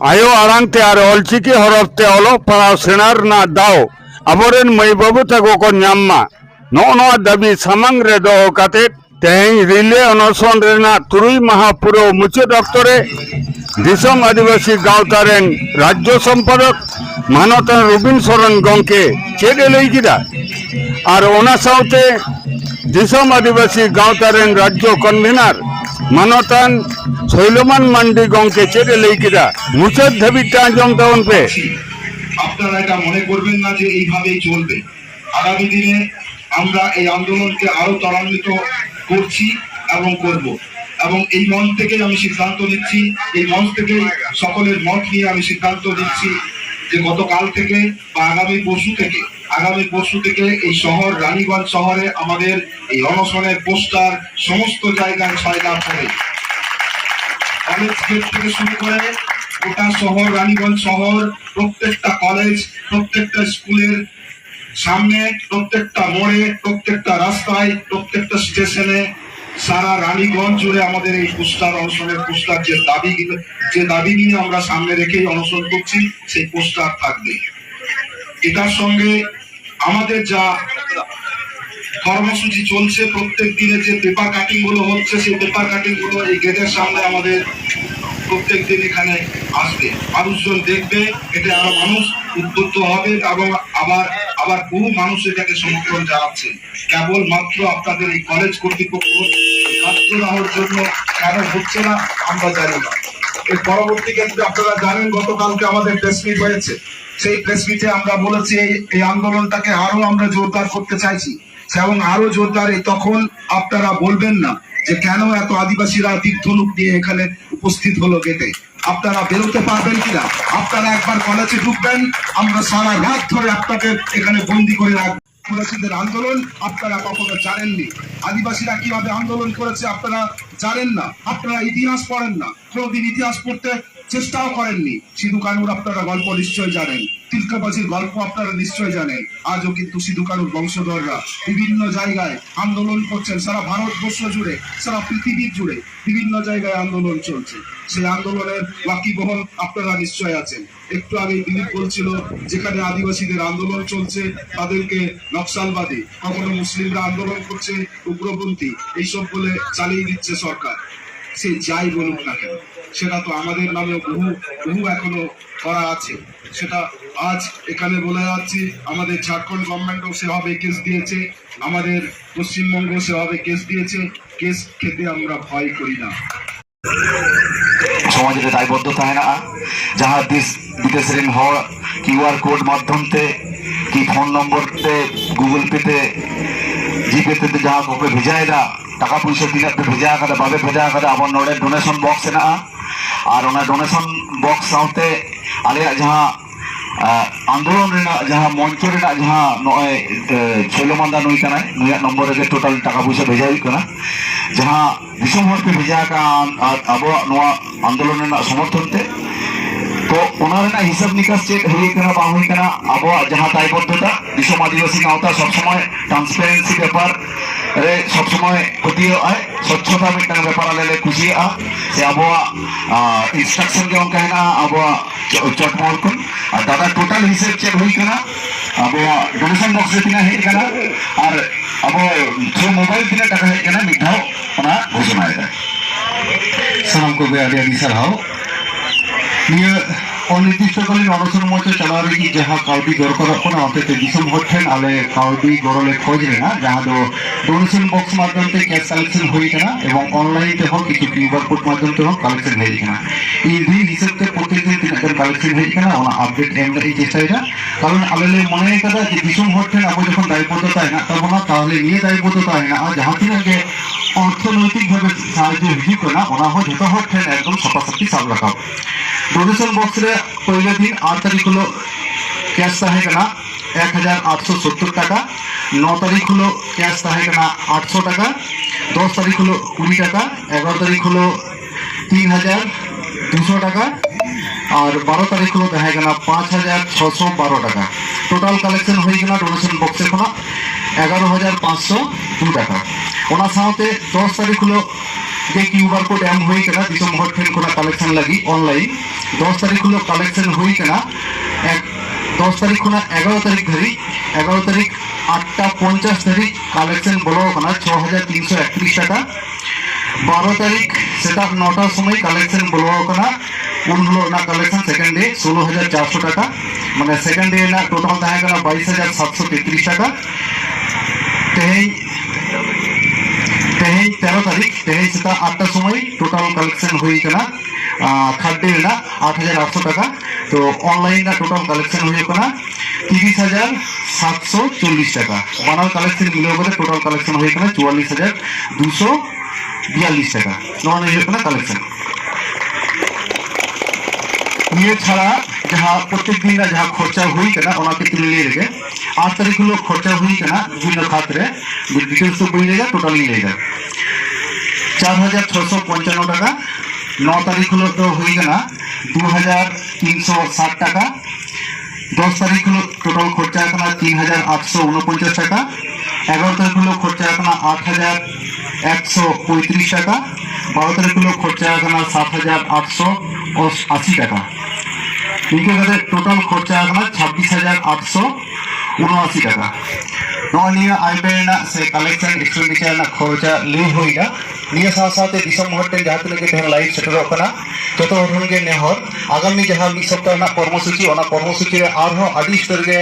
આયો આળંગ ત્યારે ઓલચીકી હરફ તે ઓલો પરા સિણાર ના દાવ અબોરેન મઈ બબુ તગો કો ન્યામમાં નો નો દબી સમંગ રે દો કાતે તેઈ રિલે અનોસોન રેના તુરુઈ મહાપુરો મુખ્ય ડોક્ટરે દિશમ આદિવાસી ગાવતારેન રાજ્ય সম্পাদক মানতন রবীন সরণ গমকে ছেড়ে লই কিরা আর ওনা সাথে দিশম আদিবাসী গাঁওতারেন রাজ্য কনভেনার মানতান শৈলমান মান্ডি গমকে ছেড়ে লই কিরা মুচের ধাবিটা আজম দাউন পে আপনারা এটা মনে করবেন না যে এইভাবেই চলবে। আগামী দিনে আমরা এই আন্দোলনকে আরও ত্বরান্বিত করছি এবং করব। এবং এই মঞ্চ থেকে আমি সিদ্ধান্ত নিচ্ছি, এই মঞ্চ থেকে সকলের মত নিয়ে আমি সিদ্ধান্ত নিচ্ছি যে গতকাল থেকে বা আগামী পরশু থেকে, আগামী পরশু থেকে এই শহর, রানীগঞ্জ শহরে আমাদের এই অনশনের পোস্টার সমস্ত জায়গায় ছয়লাভ করে কলেজ গেট থেকে শুরু করে গোটা শহর, রানীগঞ্জ শহর, প্রত্যেকটা কলেজ, প্রত্যেকটা স্কুলের সামনে প্রত্যেকটা মোড়ে, প্রত্যেকটা রাস্তায়, প্রত্যেকটা স্টেশনে সারা রানীগঞ্জ জুড়ে আমাদের এই পোস্টার অনশনের পোস্টার যে দাবি যে দাবি নিয়ে আমরা সামনে রেখেই অনশন করছি, সেই পোস্টার থাকবে। এটার সঙ্গে আমাদের যা কর্মসূচি চলছে, প্রত্যেক দিনে যে পেপার কাটিংগুলো হচ্ছে, সেই পেপার কাটিংগুলো এই গেটের সামনে আমাদের প্রত্যেক দিন এখানে আসবে। মানুষজন দেখবে, এতে আরও মানুষ উদ্বুদ্ধ হবে এবং আবার আবার বহু মানুষ এটাকে সমর্থন জানাচ্ছে কেবল মাত্র আপনাদের এই কলেজ কর্তৃপক্ষ জন্য কেন হচ্ছে না, আমরা জানি না। এর পরবর্তী ক্ষেত্রে আপনারা জানেন, গতকালকে আমাদের প্রেস মিট হয়েছে। সেই প্রেস মিটে আমরা বলেছি, এই- আন্দোলনটাকে আরও আমরা জোরদার করতে চাইছি। এবং আরও জোরদার তখন আপনারা বলবেন না যে কেন এত আদিবাসীরা তীর্থলুক নিয়ে এখানে উপস্থিত হলো গেটে। আপনারা বেরোতে পারবেন কিনা? আপনারা একবার কলেজে ঢুকবেন, আমরা সারা রাত ধরে আপনাদের এখানে বন্দি করে রাখব। আন্দোলন আপনারা কখনো জানেননি। আদিবাসীরা কীভাবে আন্দোলন করেছে আপনারা জানেন না। আপনারা ইতিহাস পড়েন না। কোনোদিন ইতিহাস পড়তে চেষ্টাও করেননি। সিধু কানুর আপনারা গল্প নিশ্চয় জানেন। তিলকাবাজির গল্প আপনারা নিশ্চয় জানেন। আজও কিন্তু সিধু কানুর বংশধররা বিভিন্ন জায়গায় আন্দোলন করছেন। সারা ভারতবর্ষ জুড়ে, সারা পৃথিবীর জুড়ে বিভিন্ন জায়গায় আন্দোলন চলছে। সেই আন্দোলনের ওয়াকিবহল আপনারা নিশ্চয় আছেন। একটু আগে দিলীপ বলছিল, যেখানে আদিবাসীদের আন্দোলন চলছে, তাদেরকে নকশালবাদী, কখনো মুসলিমরা আন্দোলন করছে, উগ্রপন্থী, এইসব বলে চালিয়ে দিচ্ছে সরকার। সে যাই বলুক না কেন। সেটা তো আমাদের নামে বহু বহু এখনও করা আছে। সেটা আজ এখানে বলে যাচ্ছি, আমাদের ঝাড়খণ্ড গভর্নমেন্টও সেভাবে কেস দিয়েছে, আমাদের পশ্চিমবঙ্গ সেভাবে কেস দিয়েছে কেস খেতে আমরা ভয় করি না। समाज में दायबद्धता है ना जहाँ दिस विदेश ऋण हो क्यू आर कोड माध्यम से कि फोन नंबर से गूगल জিপে যা ওকে ভেজায় না। টাকা পয়সা দিন আপনি ভেজা কাদা বাবে ভেজা কাদা আবার নড়ে ডোনেশন বক্স না? ᱟᱨ ᱚᱱᱟ ᱰᱳᱱᱮᱥᱚᱱ ᱵᱚᱠᱥ ᱥᱟᱶᱛᱮ ᱟᱞᱮᱭᱟᱜ ᱡᱟᱦᱟᱸ ᱟᱱᱫᱳᱞᱚᱱ ᱨᱮᱱᱟᱜ ᱡᱟᱦᱟᱸ ᱢᱚᱧᱪᱚ ᱨᱮᱱᱟᱜ ᱡᱟᱦᱟᱸ ᱱᱚᱜᱼᱚᱭ ᱪᱷᱳᱞᱳ ᱢᱟᱸᱫᱟ ᱱᱩᱭ ᱠᱟᱱᱟᱭ ᱱᱩᱭᱟᱜ ᱱᱚᱢᱵᱚᱨ ᱨᱮᱜᱮ ᱴᱳᱴᱟᱞ ᱴᱟᱠᱟ ᱯᱚᱭᱥᱟ ᱵᱷᱮᱡᱟ ᱦᱩᱭᱩᱜ ᱠᱟᱱᱟ ᱡᱟᱦᱟᱸ ᱫᱤᱥᱚᱢ ᱦᱚᱲ ᱠᱚ ᱵᱷᱮᱡᱟ ᱟᱠᱟᱱ ᱟᱨ ᱟᱵᱚᱣᱟᱜ ᱱᱚᱣᱟ ᱟᱱᱫᱳᱞᱚᱱ ᱨᱮᱱᱟᱜ ᱥᱚᱢᱚᱨᱛᱷᱚᱱ ᱛᱮ ᱛᱚ ᱚᱱᱟ ᱨᱮᱱᱟᱜ ᱦᱤᱥᱟᱹᱵ ᱱᱤᱠᱟᱥ ᱪᱮᱫ ᱦᱩᱭ ᱠᱟᱱᱟ ᱵᱟᱝ ᱦᱩᱭ ᱠᱟᱱᱟ ᱟᱵᱚᱣᱟᱜ ᱡᱟᱦᱟᱸ ᱫᱟᱭᱵᱚᱫᱽᱫᱷᱚᱛᱟ ᱫᱤᱥᱚᱢ ᱟᱹᱫᱤᱵᱟᱹᱥᱤ ᱜᱟᱶᱛᱟ ᱥᱚᱵ ᱥᱚᱢᱚᱭ ᱴᱨᱟᱱᱥᱯᱟরেন্সি ᱵᱮᱯᱟᱨ ᱨᱮ ᱥᱚᱵ ᱥᱚᱢᱚᱭ ᱯᱟᱹᱛᱭᱟᱹᱣ ᱟᱭ ᱥᱚᱪᱪᱷᱚᱛᱟ ᱢᱤᱫᱴᱟᱝ ᱵᱮᱯᱟᱨ ᱟᱞᱮ ᱞᱮ ᱠᱩᱥᱤᱭᱟᱜᱼᱟ ᱥᱮ ᱟᱵᱚᱣᱟᱜ ᱤᱱᱥᱴᱨᱟᱠᱥᱚᱱ ᱜᱮ ᱚᱱᱠᱟ ᱦᱮᱱᱟᱜᱼᱟ ᱟᱵᱚᱣᱟᱜ ᱪᱚᱴᱢᱚᱦᱚᱞ ᱠᱷᱚᱱ ᱟᱨ ᱫᱟᱫᱟ ᱴᱳᱴᱟᱞ ᱦᱤᱥᱟᱹᱵ ᱪᱮᱫ ᱦᱩᱭ ᱠᱟᱱᱟ ᱟᱵᱚᱣᱟᱜ ডোনেশন বক্স ᱨᱮ ᱛᱤᱱᱟᱹᱜ ᱦᱮᱡ ᱠᱟᱱᱟ ᱟᱨ ᱟᱵᱚ ᱛᱷᱨᱩ ᱢᱳᱵᱟᱭᱤᱞ ᱛᱤᱱᱟᱹᱜ ᱴᱟᱠᱟ ᱦᱮᱡ ᱠᱟᱱᱟ ᱢᱤᱫ ᱫᱷᱟᱣ ᱚᱱᱟ ᱜᱷᱳষণᱟᱭ ᱫᱟᱭ ᱥᱟᱱᱟᱢ ᱠᱚᱜᱮ ᱟᱹᱰᱤ ᱟᱹᱰᱤ ᱥᱟᱨᱦᱟᱣ 어느디서걸린 어느선 모자 자라리기 제하 갈비 거르거나 어떻게 기성 호텔 알레 갈비 거르레 খোঁজেনা যাহাদো ডোনেশন বক্স মাধ্যমে ক্যাশ কালেকশন হইকেনা এবং অনলাইনে হোক, কিছু কিউআর কোড মাধ্যমে হোক, কালেকশন হইকেনা এই দুই হিসাবতে প্রতিদিন তিনজন কালেকশন হইকেনা ওনা আপডেট এমন এই চেষ্টাটা কারণ আলেলে মনে কাদা যে বিশম হোটেল আপনি যখন দায়বদ্ধতা না, তখন তাহলে নিয়ে দায়বদ্ধতা না, আর যাহাতে আগে অর্থনৈতিকভাবে সাহায্য হিজি করা ওনা হয় যত হোটেল একদম সপাসাপি সাব রাখাও ডোনেশন বক্স রে পয়লা দিন আট তারিখ হলো ক্যাশ তাহে কানা এক হাজার আটশো সত্তর টাকা। ন তারিখ হলো ক্যাশ তাহে কানা আটশো টাকা। দশ তারিখ হলো কুড়ি টাকা। এগারো তারিখ হলো তিন হাজার দুশো টাকা। আর বারো তারিখ হলো দেখা কানা পাঁচ হাজার ছশো বারো টাকা। টোটাল কালেকশন হয়ে কানা ডোনেশন বক্সে খোনা এগারো হাজার পাঁচশো দু টাকা। ওনার সাথে দশ তারিখ হলো যে কিউআর কোড এম হয়ে কানা দিশম হট ঠেন খোনা কালেকশন লাগি অনলাইন দশ তারিখ হলো কালেকশন হয়ে কানা এক, দশ তারিখ খোনা এগারো তারিখ ধরি। এগারো তারিখ আটটা পঞ্চাশ তারিখ কালেকশন বলো কানা ছ হাজার তিনশো একত্রিশ টাকা। বারো তারিখ সেটা নটার সময় কালেকশন বলো কানা উন হলো না কালেকশন সেকেন্ড ডে ষোলো হাজার চারশো টাকা। মানে সেকেন্ড ডে না টোটাল তাহে কানা বাইশ হাজার সাতশো তেত্রিশ টাকা। তেহেই তেহেই তেরো তারিখ তেহেই সেটা আটটার সময় টোটাল কালেকশন হয়ে কানা ডে না আট হাজার আটশো টাকা। তো অনলাইন না টোটাল কালেকশন হয়ে কানা তিরিশ হাজার সাতশো চল্লিশ টাকা। বানার কালেকশন মিলেও করে টোটাল কালেকশন হয়ে কানা চুয়াল্লিশ হাজার দুশো বিয়াল্লিশ টাকা। নন কানা কালেকশন নিয়ে ছাড়া যাহা প্রত্যেক দিন যাহা খরচা হয়ে কানা, ওনাকে তুলে নিয়ে রেখে। আট তারিখ হলো খরচা হয়ে কানা, বিভিন্ন খাতরে। ডিটেলস তো বই লেগা টোটাল নিয়ে লেগা চার হাজার ছশো পঞ্চান্ন টাকা। ন তারিখ হলো তো হয়ে গেল দু হাজার তিনশো ষাট টাকা। দশ তারিখ হলো টোটাল খরচা এখন তিন হাজার আটশো উনপঞ্চাশ টাকা। এগারো তারিখ হলো খরচা এখন আট হাজার একশো পঁয়ত্রিশ টাকা। বারো তারিখ হলো খরচা এখন সাত হাজার আটশো আশি টাকা। নিকেতনের টোটাল খরচা এখন ছাব্বিশ হাজার আটশো উনআশি টাকা। ᱱᱚᱜᱼᱚ ᱱᱤᱭᱟᱹ ᱟᱭᱯᱮ ᱨᱮᱱᱟᱜ ᱥᱮ ᱠᱟᱞᱮᱠᱥᱚᱱ ᱮᱠᱥᱯᱮᱱᱰᱤᱪᱟᱨ ᱨᱮᱱᱟᱜ ᱠᱷᱚᱨᱪᱟ ᱞᱟᱹᱭ ᱦᱩᱭ ᱮᱱᱟ ᱱᱤᱭᱟᱹ ᱥᱟᱶ ᱥᱟᱶᱛᱮ ᱫᱤᱥᱚᱢ ᱦᱚᱲ ᱴᱷᱮᱱ ᱡᱟᱦᱟᱸ ᱛᱤᱱᱟᱹᱜ ᱜᱮ ᱛᱮᱦᱮᱧ ᱞᱟᱭᱤᱵ ᱥᱮᱴᱮᱨᱚᱜ ᱠᱟᱱᱟ ᱡᱚᱛᱚ ᱦᱚᱲ ᱴᱷᱮᱱ ᱜᱮ ᱱᱮᱦᱚᱨ ᱟᱜᱟᱢᱤ ᱡᱟᱦᱟᱸ ᱢᱤᱫ ᱥᱚᱯᱛᱟ ᱨᱮᱱᱟᱜ ᱠᱚᱨᱢᱚᱥᱩᱪᱤ ᱚᱱᱟ ᱠᱚᱨᱢᱚᱥᱩᱪᱤ ᱨᱮ ᱟᱨᱦᱚᱸ ᱟᱹᱰᱤ ᱩᱛᱟᱹᱨ ᱜᱮ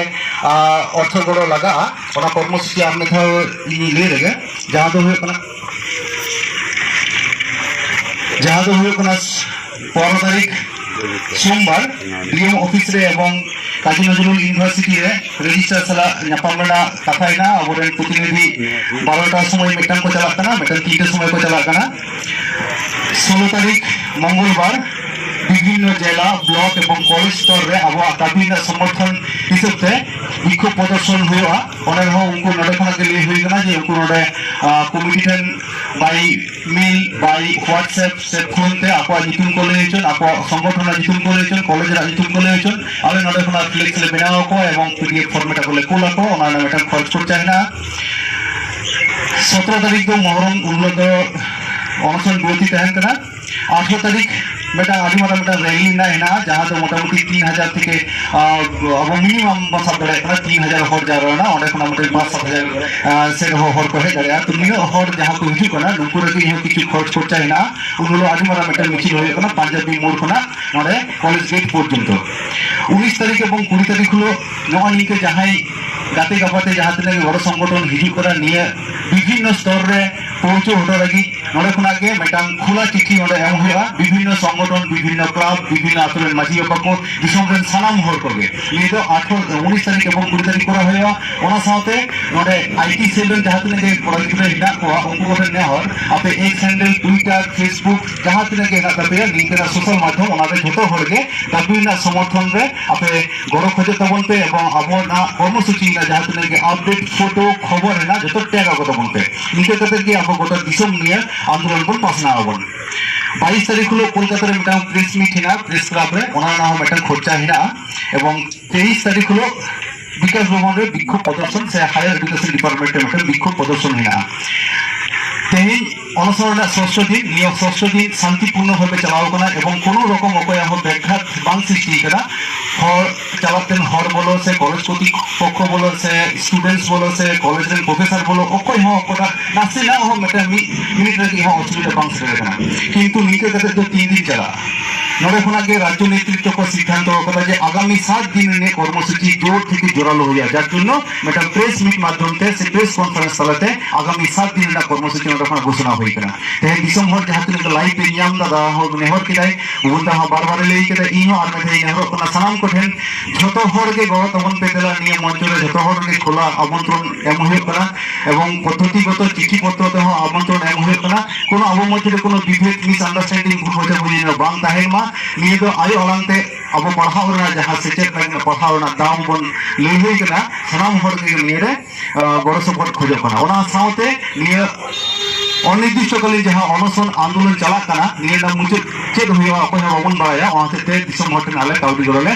ᱚᱨᱛᱷᱚ ᱜᱚᱲᱚ ᱞᱟᱜᱟᱜᱼᱟ ᱚᱱᱟ ᱠᱚᱨᱢᱚᱥᱩᱪᱤ ᱟᱨ ᱢᱤᱫ ᱫᱷᱟᱣ ᱤᱧ ᱞᱟᱹᱭ ᱞᱮᱜᱮ ᱡᱟᱦᱟᱸ ᱫᱚ ᱦᱩᱭᱩᱜ ᱠᱟᱱᱟ ᱡᱟᱦᱟᱸ ᱫᱚ ᱦᱩᱭᱩᱜ ᱠᱟᱱᱟ ᱯᱚᱱᱨᱚ ᱛᱟᱹᱨᱤᱠᱷ সোমবার ডিএম অফিস রে এবং কাজী নজরুল ইউনিভার্সিটিয়ে রেজিস্টার সালা ᱧᱟᱯᱟᱢ ᱨᱮᱱᱟᱜ ᱠᱟᱛᱷᱟᱭᱱᱟ ᱟᱵᱚᱨᱮᱱ ᱯᱨᱚᱛᱤᱱᱤᱫᱷᱤ ᱵᱟᱨᱚᱴᱟ মেটান ᱢᱤᱫᱴᱟᱝ ᱠᱚ ᱪᱟᱞᱟᱜ ᱠᱟᱱᱟ ᱢᱤᱫᱴᱟᱝ ষোলো তারিখ মঙ্গলবার বিভিন্ন জেলা, ব্লক এবং কলেজ স্তরে আবহাওয়া কাবিনা সমর্থন হিসেবে বিক্ষোভ প্রদর্শন হওয়া অনেক উনকু নোডে খানা হয়ে যে উনকু নোডে committee ঠেন by mail by WhatsApp set করতে আপা জিতুন করে রয়েছেন আপা সংগঠন জিতুন করে রয়েছেন কলেজের জিতুন করে রয়েছেন আলে নদে খনা ফ্লেক্স লে বেনাও কো এবং পিডিএফ ফরম্যাটে বলে কোলা কো ওনার নামে এটা খরচ করতে হয় না। 17 তারিখ তো মহরম উল্লেখ অনশন বিরতি তাহেন কানা 18 তারিখ বেটা আদিমাতা মোটামুটি রেলি নাই না যাহা তো মোটামুটি তিন হাজার থেকে আবো মিনিমাম বাসা ধরে এখানে তিন হাজার হর যা রয়েনা অনেক মোটামুটি পাঁচ সাত হাজার সে হর কে দাঁড়া তো নিয়ে হর যা কো হিজুক কনা নুকু রে ইহ কিছু খরচ খরচা হেনা উনলো আদিমাতা বেটা মিছিল হয়ে কনা, পাঞ্জাবি মোড় কনা নয় কলেজ গেট পর্যন্ত। উনিশ তারিখ এবং কুড়ি তারিখ হলো নয় নিকে যাহাই গাতে গাপাতে যাহা তিনাকে বড় সংগঠন হিজু করা নিয়ে বিভিন্ন স্তরে পৌঁছে হটার লাগি ᱱᱚᱰᱮ ᱠᱷᱚᱱᱟᱜ ᱜᱮ ᱢᱤᱫᱴᱟᱝ ᱠᱷᱩᱞᱟ ᱪᱤᱴᱷᱤ ᱚᱸᱰᱮ ᱮᱢ ᱦᱩᱭᱩᱜᱼᱟ ᱵᱤᱵᱷᱤᱱᱱᱚ ᱥᱚᱝᱜᱚᱴᱷᱚᱱ ᱵᱤᱵᱷᱤᱱᱱᱚ ᱠᱞᱟᱵ ᱵᱤᱵᱷᱤᱱᱱᱚ ᱟᱛᱳ ᱨᱮᱱ ᱢᱟᱺᱡᱷᱤ ᱵᱟᱵᱟ ᱠᱚ ᱫᱤᱥᱚᱢ ᱨᱮᱱ ᱥᱟᱱᱟᱢ ᱦᱚᱲ ᱠᱚᱜᱮ ᱱᱤᱭᱟᱹ ᱫᱚ ᱟᱴᱷᱨᱚ ᱩᱱᱤᱥ ᱛᱟᱹᱨᱤᱠᱷ ᱮᱵᱚᱝ ᱠᱩᱲᱤ ᱛᱟᱹᱨᱤᱠᱷ ᱠᱚᱨᱟᱣ ᱦᱩᱭᱩᱜᱼᱟ ᱚᱱᱟ ᱥᱟᱶᱛᱮ ᱱᱚᱰᱮ ᱟᱭᱴᱤ ᱥᱮᱞ ᱨᱮᱱ ᱡᱟᱦᱟᱸ ᱛᱤᱱᱟᱹᱜ ᱜᱮ ᱠᱚᱲᱟ ᱜᱤᱫᱽᱨᱟᱹ ᱦᱮᱱᱟᱜ ᱠᱚᱣᱟ ᱩᱱᱠᱩ ᱠᱚᱴᱷᱮᱱ ᱱᱮᱦᱚᱨ ᱟᱯᱮ ᱮᱠ ᱦᱮᱱᱰᱮᱞ ᱴᱩᱭᱴᱟᱨ ᱯᱷᱮᱥᱵᱩᱠ ᱡᱟᱦᱟᱸ ᱛᱤᱱᱟᱹᱜ ᱜᱮ ᱦᱮᱱᱟᱜ ᱛᱟᱯᱮᱭᱟ ᱱᱤᱝᱠᱟᱹᱱᱟᱜ ᱥᱳᱥᱟᱞ ᱢᱟᱫᱽᱫᱷᱚᱢ ᱚᱱᱟᱨᱮ ᱡᱷᱚᱛᱚ ᱦᱚᱲᱜᱮ ᱰᱟᱵᱞᱤ ᱨᱮᱱᱟᱜ ᱥᱚᱢᱚᱨᱛᱷᱚᱱ ᱨᱮ ᱟᱯᱮ ᱜᱚᱲᱚ ᱠᱷᱚᱡᱚᱜ ᱛᱟᱵᱚᱱ ᱯᱮ ᱮᱵᱚᱝ ᱟᱵᱚᱱᱟᱜ কর্মসূচি ᱨᱮᱱᱟᱜ ᱡᱟᱦᱟᱸ ᱛᱤᱱᱟᱹᱜ ᱜᱮ আপডেট ফটো খবর হেᱱᱟᱜ ᱡᱚᱛᱚ ᱴᱮᱜ ᱟᱠᱚ ᱛᱟᱵᱚᱱ ᱯᱮ ᱱᱤᱝᱠᱟᱹ ᱠᱟᱛᱮ ᱜᱮ ᱟᱵᱚ ᱜᱚᱴᱟ ᱫᱤᱥᱚᱢ ᱱᱤᱭᱟᱹ আন্দোলন বল ঘোষণা বাইশ তারিখ হলো কলকাতার একটা প্রেস মিট হেনা প্রেস ক্লাবে ওনার নাম একটা খরচা হেনা এবং তেইশ তারিখ হলো বিকাশ ভবনের বিক্ষোভ প্রদর্শন, সে হায়ার এডুকেশন ডিপার্টমেন্টের মধ্যে বিক্ষোভ প্রদর্শন হেনা তেহিন অনশনের ষষ্ঠ দিন, নিয়োগ ষষ্ঠ দিন, শান্তিপূর্ণভাবে চালাও এবং কোনো রকম অপয়াহ ব্যাঘাত বাং সৃষ্টি করা આવખતે હોર બોલો છે કોલેજ કોતી પક્ષ બોલો છે સ્ટુડન્ટ્સ બોલો છે કોલેજ રે પ્રોફેસર બોલો ઓકોઈ હો કોટા નાસી না হো মেটা মিলিটারি হো অসুবিধা বাংসে কিন্তু নিচে তাদের তো তিন দিন চালা ᱱᱚᱰᱮ ᱠᱷᱚᱱᱟᱜ ᱜᱮ ᱨᱟᱡᱽᱡᱚ ᱱᱮᱛᱨᱤᱛᱛᱚ ᱠᱚ ᱥᱤᱫᱽᱫᱷᱟᱱᱛᱚ ᱟᱠᱟᱫᱟ ᱡᱮ ᱟᱜᱟᱢᱤ ᱥᱟᱛ ᱫᱤᱱ ᱨᱮᱱᱟᱜ ᱠᱚᱨᱢᱚᱥূচি ᱡᱳᱨ থেকে জোরালো হইয়া যার জন্য ᱢᱤᱫᱴᱟᱝ ᱯᱨᱮᱥ ᱢᱤᱴ ᱢᱟᱫᱽᱫᱷᱚᱢ ᱛᱮ ᱥᱮ ᱯᱨᱮᱥ ᱠᱚᱱফᱟᱨᱮᱱᱥ ᱛᱟᱞᱟᱛᱮ ᱟᱜᱟᱢᱤ ᱥᱟᱛ ᱫᱤᱱ ᱨᱮᱱᱟᱜ ᱠᱚᱨᱢᱚᱥূচᱤ ᱱᱚᱰᱮ ᱠᱷᱚᱱᱟᱜ ᱜᱷᱳষণᱟ ᱦᱩᱭ ᱟᱠᱟᱱᱟ ᱛᱮᱦᱮᱧ ᱫᱤᱥᱚᱢ ᱦᱚᱲ ᱡᱟᱦᱟᱸ ᱛᱤᱱᱟᱹᱜ ᱞᱟᱭᱤᱵ ᱮ ᱧᱟᱢ ᱞᱮᱫᱟ ᱦᱚᱲ ᱱᱮᱦᱚᱨ ᱠᱮᱫᱟᱭ ᱩᱱᱫᱟ ᱦᱚᱸ ᱵᱟᱨ ᱵᱟᱨᱮ ᱞᱟᱹᱭ ᱠᱮᱫᱟ ᱤᱧ ᱦᱚᱸ ᱟᱨ ᱢᱤᱫ ᱫᱷᱟᱣ ᱱᱮᱦᱚᱨᱚᱜ ᱠᱟᱱᱟ ᱥᱟᱱᱟᱢ ᱠᱚᱴᱷᱮᱱ ᱡᱷᱚᱛᱚ ᱦᱚᱲ ᱜᱮ ᱜᱚᱲᱚ ᱛᱟᱵᱚᱱ ᱯᱮ ᱫᱮᱞᱟ ᱱᱤᱭᱟᱹ ᱢᱚᱧᱪ ᱨᱮ ᱡᱷᱚᱛᱚ ᱦᱚᱲ ᱜᱮ খোলা আমন্ত্রণ এম হয়ে পড়া এবং পদ্ধতিগত চিঠিপত্র তেহ আমন্ত্রণ এম হয়ে পড়া কোনো অবমধ্যে কোনো বিভেদ মিসআন্ডারস্ট্যান্ডিং ভুল বোঝাবুঝি না বাং তাহের মা ᱱᱤᱭᱟᱹ ᱫᱚ ᱟᱭᱳ ᱟᱲᱟᱝ ᱛᱮ ᱟᱵᱚ ᱯᱟᱲᱦᱟᱣ ᱨᱮᱱᱟᱜ ᱡᱟᱦᱟᱸ ᱥᱮᱪᱮᱫ ᱨᱮᱱᱟᱜ ᱯᱟᱲᱦᱟᱣ ᱨᱮᱱᱟᱜ ᱫᱟᱢ ᱵᱚᱱ ᱞᱟᱹᱭ ᱠᱟᱱᱟ ᱥᱟᱱᱟᱢ ᱦᱚᱲ ᱜᱮ ᱱᱤᱭᱟᱹ ᱜᱚᱲᱚ ᱥᱚᱯᱚᱦᱚᱫ ᱠᱷᱚᱡᱚᱜ ᱠᱟᱱᱟ ᱚᱱᱟ ᱥᱟᱶᱛᱮ ᱱᱤᱭᱟᱹ অনির্দিষ্টকালীন যাহা অনশন আন্দোলন চালাক কানা নিয়ে মুচাদ চেক হওয়া অকয় বাবন বাড়ায় অনাতে দিশম হটেন আলে কাউডি গড়লে